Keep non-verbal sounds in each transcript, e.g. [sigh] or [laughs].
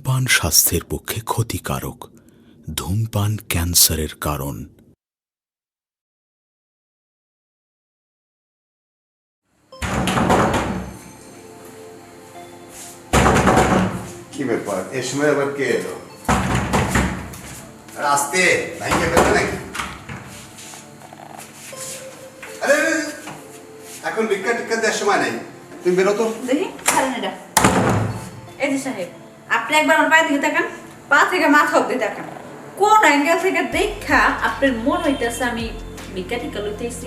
ধূমপান স্বাস্থ্যের পক্ষে ক্ষতিকারক। ধূমপান ক্যান্সারের কারণ। কি ব্যাপার? এ সময় আবার কে এলো? আসতে ভাইকে নাকি? আরে এখন ভিক্ষা টিক্ষা দেওয়ার সময় নেই। তুমি বেরো তো। দেখি ছাড়েন এটা। এই যে সাহেব আপনি একবার আমার পায়ে দিকে তাকান পা থেকে মাথা অব্দি তাকান কোন অ্যাঙ্গেল থেকে দেখা আপনার মনে হইতেছে আমি ভিক্ষা টিকা লইতেছি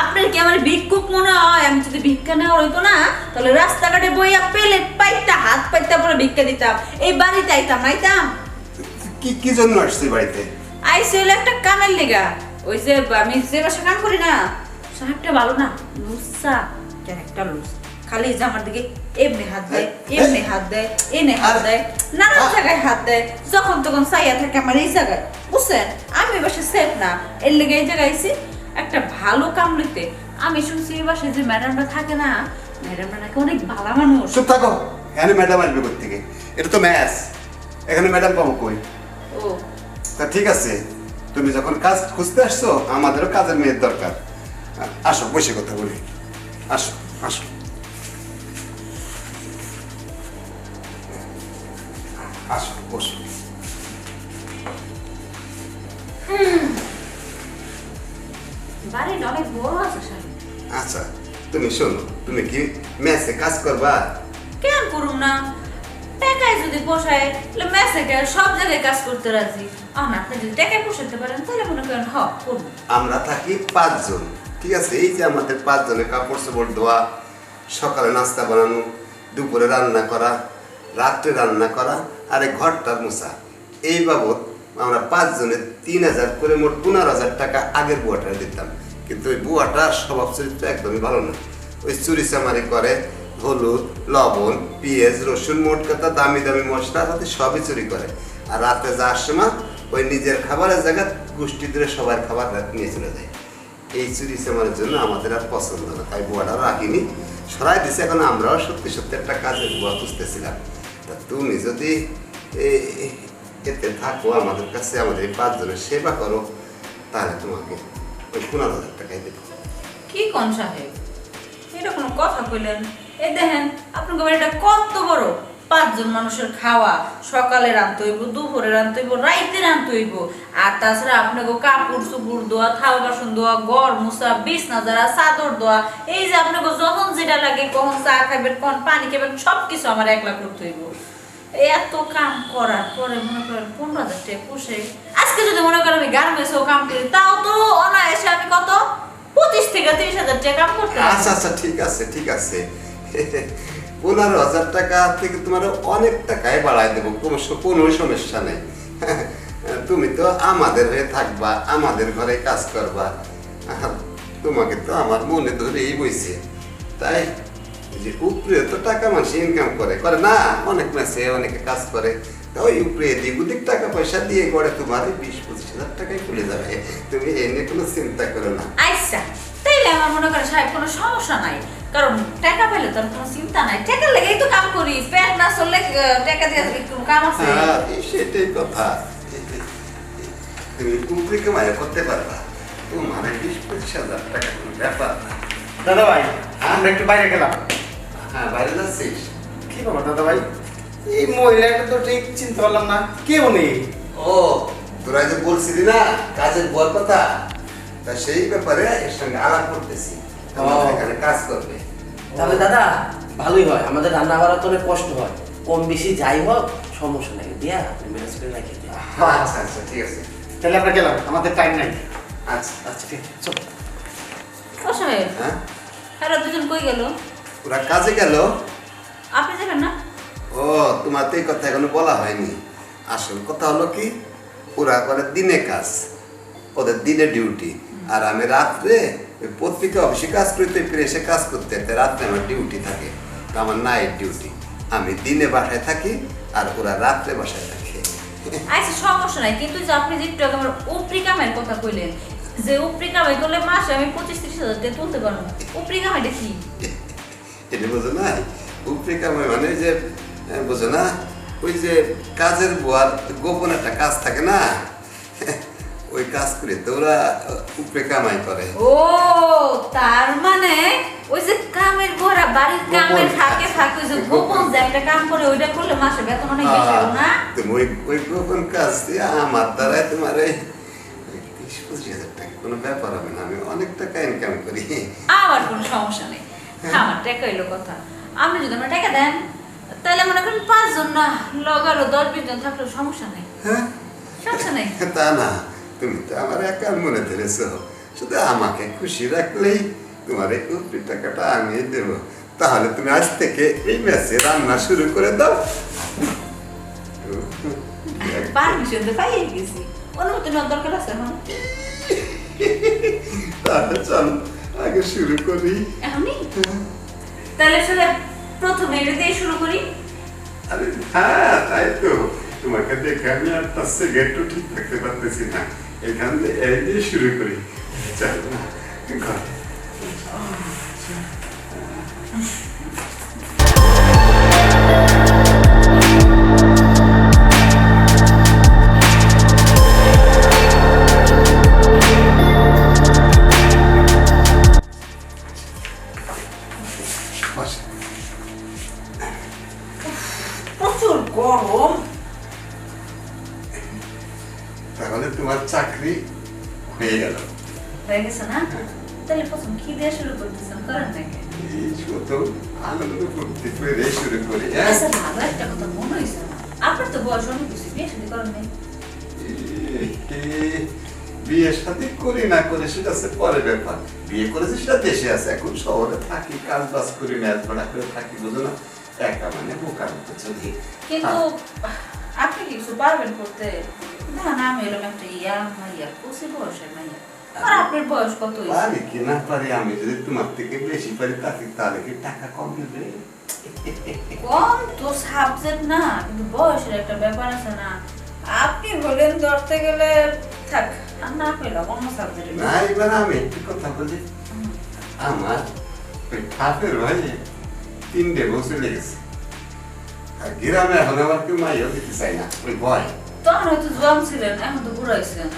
আপনার কি আমার ভিক্ষুক মনে হয়? আমি যদি ভিক্ষা নেওয়া হইতো না তাহলে রাস্তাঘাটে বইয়া পেলে পাইতা হাত পাইতা পরে ভিক্ষা দিতাম। এই বাড়িতে আইতাম আইতাম। কি কি জন্য আসছে বাড়িতে? আইসি হলো একটা কামের লেগা। ওই যে আমি যে বাসা কাম করি না সাহেবটা ভালো না লুসা একটা লুস খালি যে আমার দিকে এমনি হাত দেয় এমনি হাত দেয় এনে হাত দেয় নানান জায়গায় হাত দেয়। যখন তখন চাইয়া থাকে আমার এই জায়গায়। বুঝছেন? আমি সেফ না। এর লেগে এই জায়গায় একটা ভালো আমি শুনছি বাসায় যে ম্যাডামটা থাকে না ম্যাডামটা নাকি অনেক ভালো মানুষ। চুপ থাকো। এখানে ম্যাডাম আসবে এটা তো এখানে ম্যাডাম পাবো কই? ও। তা ঠিক আছে। তুমি যখন কাজ খুঁজতে আসছো আমাদেরও কাজের মেয়ের দরকার। আসো বসে কথা বলি। আসো আসো। আসো বসো। বাড়িটা অনেক বড় আছে সাহেব আচ্ছা তুমি শোনো তুমি কি ম্যাচে কাজ করবা? কেন করুম না? টাকায় যদি পোষায় তাহলে মেসে সব জায়গায় কাজ করতে রাজি। আর আপনি যদি টাকায় পোষাতে পারেন তাহলে মনে করেন হ করব আমরা থাকি পাঁচজন ঠিক আছে? এই যে আমাদের পাঁচজনের কাপড় চোপড় ধোয়া সকালে নাস্তা বানানো দুপুরে রান্না করা রাত্রে রান্না করা আর এই ঘরটা মোছা এই বাবদ আমরা পাঁচজনের তিন হাজার করে মোট পনেরো হাজার টাকা আগের বুয়াটা দিতাম। কিন্তু ওই বুয়াটার স্বভাব চরিত্র একদমই ভালো না। ওই চুরি চামারি করে, হলুদ, লবণ, পেঁয়াজ, রসুন মোট কথা দামি দামি মশলা সাথে সবই চুরি করে। আর রাতে যাওয়ার সময় ওই নিজের খাবারের জায়গায় গোষ্ঠী ধরে সবার খাবার নিয়ে চলে যায়। এই চুরি চামারের জন্য আমাদের আর পছন্দ না, তাই বুয়াটা রাখিনি সরাই দিছে। এখন আমরাও সত্যি সত্যি একটা কাজের বুয়া খুঁজতেছিলাম। তুমি যদি এতে থাকো, আমাদের কাছে আমাদের এই পাঁচজনের সেবা করো, তাহলে তোমাকে ওই পনেরো হাজার টাকাই দেবো। কি কোন সাহেব? এটা কথা কইলেন? এই দেখেন, আপনার বাড়িটা কত বড়। পাঁচজন মানুষের খাওয়া, সকালে হইব, দুপুরে হইব, রাইতে রানতে হইব। আর তাছাড়া আপনাকে কাপড় চুপুর দোয়া, থাল বাসন দোয়া গড় মুসা বিছনা যারা চাদর দোয়া, এই যে আপনাকে যখন যেটা লাগে, কখন চা খাবেন কখন পানি খাবেন সব কিছু আমার একলা করতে হইব। এত কাম করার পরে মনে করেন পনেরো হাজার টাকা পুষে, আজকে যদি মনে করেন আমি কাম করি, তাও তো অনায়াসে আমি কত? পঁচিশ থেকে তিরিশ হাজার টাকা কাম করতে আচ্ছা আচ্ছা ঠিক আছে ঠিক আছে। পনেরো হাজার টাকা থেকে তোমার অনেক টাকায় বাড়াই দেবো কোনো সমস্যা নেই। তুমি তো আমাদের হয়ে থাকবা, আমাদের ঘরে কাজ করবা। তোমাকে তো আমার মনে ধরেই বইছে। তাই যে উপরে তো টাকা মানুষ ইনকাম করে করে না অনেক মাসে অনেকে কাজ করে। তা ওই উপরে ওদিক টাকা পয়সা দিয়ে গড়ে তোমার বিশ পঁচিশ হাজার টাকাই খুলে যাবে। তুমি এ নিয়ে কোনো চিন্তা করো না। আচ্ছা তাইলে আমার মনে করেন সাহেব কোনো সমস্যা নাই। কারণ টাকা পেলে তোর কোনো চিন্তা নাই। টাকা লেগেই তো কাম করি পেট না চললে টাকা দিয়ে কোনো কাম আছে। হ্যাঁ সেটাই কথা। তুমি উপরে কামাই করতে পারবা। তোমার বিশ পঁচিশ হাজার টাকা কোনো ব্যাপার না। দাদা ভাই আমরা একটু বাইরে গেলাম। হ্যাঁ বাইরে যাচ্ছিস কি ব্যাপার দাদা ভাই? এই মহিলাটা তো ঠিক চিনতে পারলাম না। কে উনি ও তোরা যে বলছিলি না কাজের বল কথা? তা সেই ব্যাপারে এর সঙ্গে আলাপ করতেছি। আমাদের এখানে কাজ করবে। তবে দাদা ভালোই হয়। আমাদের রান্না করা তো অনেক কষ্ট হয়। কম বেশি যাই হোক সমস্যা নাই। দিয়া আপনি ম্যানেজ করে দিন। আচ্ছা আচ্ছা ঠিক আছে। তাহলে আমরা গেলাম। আমাদের টাইম নাই। আচ্ছা। আচ্ছা ঠিক আছে। চল। ও হ্যাঁ? হ্যাঁ দুজন কই গেল? ওরা কাজে গেল? আপনি যাবেন না? ও তোমার তো এই কথা এখনও বলা হয়নি। আসল কথা হলো কি ওরা করে দিনে কাজ ওদের দিনে ডিউটি। আর আমি রাত্রে ওই পত্রিকা অফিসে কাজ করতে এসে কাজ করতে রাত্রে আমার ডিউটি থাকে তো আমার নাইট ডিউটি। আমি দিনে বাসায় থাকি আর ওরা রাত্রে বাসায় থাকে। আচ্ছা সমস্যা নাই কিন্তু যে আপনি যে একটু আগে আমার উপরি কামের কথা কইলেন যে উপরি কামাই করলে মাসে আমি পঁচিশ তিরিশ হাজার টাকা তুলতে পারব। উপরি কামাইটা কি? এটা বোঝো না? উপরিকা মানে যে আহ, বোঝো না? ওই যে কাজের বুয়ার গোপন একটা কাজ থাকে না? [laughs] ওই কাজ করে তো ওরা উপরে কামাই করে। ও তার মানে ওই যে কামের ঘোরা বাড়ির কামের গোপন ফাঁকে ফাঁকে যে গোপন যে একটা কাম করে ওইটা করলে মাসে বেতন অনেক বেশি হবে না? তুমি ওই ওই গোপন কাজ দিয়ে আমার দ্বারাই তোমার এই ওই পঁচিশ হাজার টাকা কোনো ব্যাপার হবে না। আমি অনেক টাকা ইনকাম করি। আমার কোনো সমস্যা নেই। আমার টাকা হইল কথা। আপনি যদি আমার টাকা দেন তাহলে মনে করেন পাঁচজন না লগারও দশ বিশ জন থাকলেও সমস্যা নেই। হ্যাঁ। সমস্যা নেই। [laughs] তা না তুমি তো আমার একার মনে ধরেছ। শুধু আমাকে খুশি রাখলেই তোমার এই উপরি টাকাটা আমি দেব। তাহলে তুমি আজ থেকে এই ম্যাচে রান্না শুরু করে দাও। পারমিশন তো পাইয়ে গেছি। অনুমতি নেওয়ার দরকার আছে এখন তাহলে চল। আগে শুরু করি। আমি তাহলে সেটা প্রথমে এটা দিয়ে শুরু করি। আরে হ্যাঁ তাই তো। তোমাকে দেখে আমি আর তার সিগারেটও ঠিক থাকতে পারতেছি না। এখান থেকে এই দিয়ে শুরু করি। চল ঘরে। তাহলে তোমার চাকরি হয়ে গেল। হয়ে গেছে না? তাহলে প্রথম কি দিয়ে শুরু করতেছেন? করেন নাকি এই শুধু আনন্দ করতে পেরে শুরু করি হ্যাঁ? আচ্ছা ভালো একটা কথা মনে হয়েছে আপনার তো বয়স অনেক বেশি বিয়ে শাদী করেন নাই। বিয়ে শাদী করি না করে সেটা ব্যাপার। বিয়ে করেছে সেটা দেশে আছে। এখন শহরে থাকি কাজ বাজ করি ম্যাচ ভাড়া করে থাকি বুঝো না? একা মানে বোকার মতো চলি। কিন্তু আপনি কিছু পারবেন করতে আমি এরকম একটা ইয়া মাইয়া পঁচিশ বয়সের মাইয়া আর আপনার বয়স কত হয়েছে? পারি কি না পারি আমি যদি তোমার থেকে বেশি পারি তাকে তাহলে কি টাকা কম নেবে কম তো সাবজেক্ট না কিন্তু বয়সের একটা ব্যাপার আছে না। আপনি হলেন ধরতে গেলে থাক আর না পেলাম অন্য সাবজেক্টে না এবার আমি একটি কথা বলি। আমার ওই ঠাপের তিনটে বছর লেগেছে। আর গ্রামে এখন আমার কেউ মাইও দিতে চাই না ওই ভয়। তো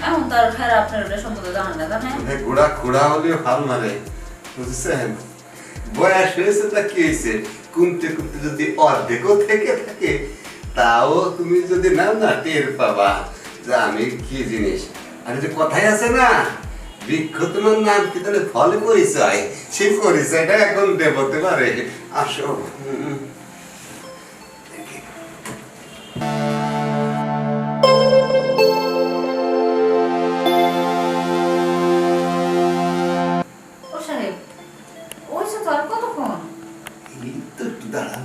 এখন তার না ওদের ঘোড়া খোড়া হলেও বয়স হয়েছে তা কি হয়েছে? কুমতে কুমতে যদি অর্ধেকও থেকে থাকে, তাও তুমি যদি নাও না টের পাবা যে আমি কি জিনিস। আর যে কথাই আছে না, বৃক্ষ তোমার নাম কি তাহলে ফল পরিচয়? সেই পরিচয়টা এখন দেবতে পারে। আসো।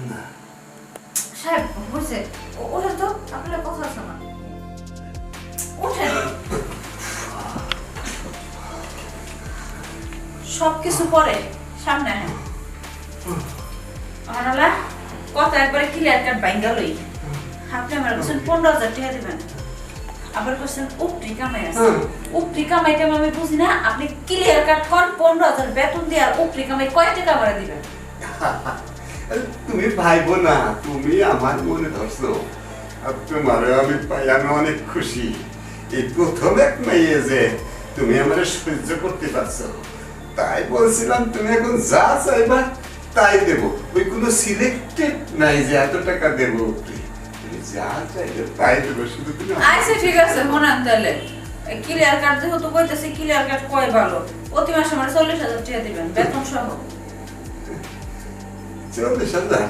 না সাহেব হয়েছে ও- তো আপনার কথা আছে না ওঠেন। সব কিছু পরে সামনে আহেন আনালা কথা একবারে ক্লিয়ার কাট বাইঙ্গা লই। আপনি আমার কাছে পনেরো হাজার টাকা দেবেন। আবার কোশ্চেন উপরি কামাই আছে। কামাইটা আমি বুঝি না আপনি ক্লিয়ার কাট কর পনেরো হাজার বেতন দিয়ে আর উপরি কামাই কয় টাকা আমার দিবেন? [laughs] তুমি ভাইবো না তুমি আমার মনে ধরছো। আর তোমারও আমি পাই, আমি অনেক খুশি। এই প্রথম এক মেয়ে যে তুমি আমার সহ্য করতে পারছ। তাই বলছিলাম, তুমি এখন যা চাইবা তাই দেব। ওই কোনো সিলেক্টেড নাই যে এত টাকা দেবো তুমি যা চাইবে তাই দেবো, শুধু তুমি আচ্ছা ঠিক আছে, শোনান তাহলে। ক্লিয়ার কার্ড যেহেতু কইতেছি ক্লিয়ার কার্ড কয় ভালো? প্রতি মাসে আমার চল্লিশ হাজার টাকা দিবেন, বেতন সহ। চল্লিশ হাজার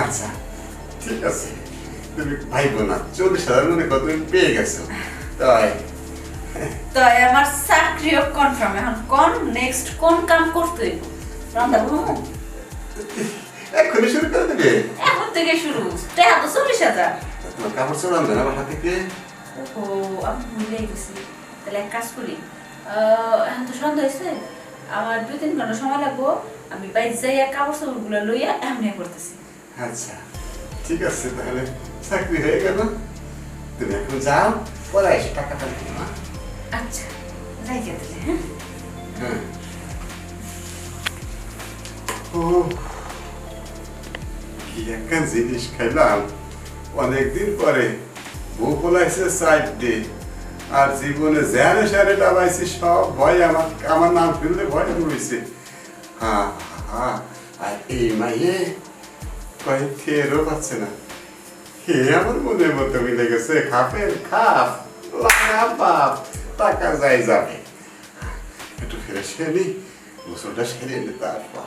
আচ্ছা ঠিক আছে তুমি ভাইবো না চল্লিশ হাজার মনে কর তুমি পেয়ে গেছো তাই তো আমার চাকরিও কনফার্ম এখন কোন নেক্সট কোন কাম করতে হইব রান্না বান্না? এক্ষুনি শুরু করে দেবে এখন থেকে শুরু টাকা তো চল্লিশ হাজার তোমার কাপড় না বাসা থেকে ওহো আমি ভুলে গেছি তাহলে এক কাজ করি এখন তো সন্ধ্যা হয়েছে আমার দুই তিন ঘণ্টা সময় লাগবো। আমি বাইরে যাইয়া কাপড় চাপড়গুলো লইয়া এমনি করতেছি। আচ্ছা ঠিক আছে তাহলে চাকরি হয়ে গেল। তুমি এখন যাও পরে এসে দিও না আচ্ছা যাই গে তাহলে হ্যাঁ? হ্যাঁ। ও কি একটা জিনিস খাইলাম। অনেকদিন পরে বউ পলাইছে সাইড ডে আর জীবনে জ্যানে স্যানে ডাবাইছি সব ভয় আমার আমার নাম ফেললে ভয় রয়েছে হ্যাঁ হ্যাঁ আর এই মাইয়ে পাচ্ছে না। হে, আমার মনের মতো মিলে গেছে খাপের খাপ, লাগা বাপ টাকা যাই যাবে। একটু ফিরে সেরে গোসলটা সেরে নি তারপর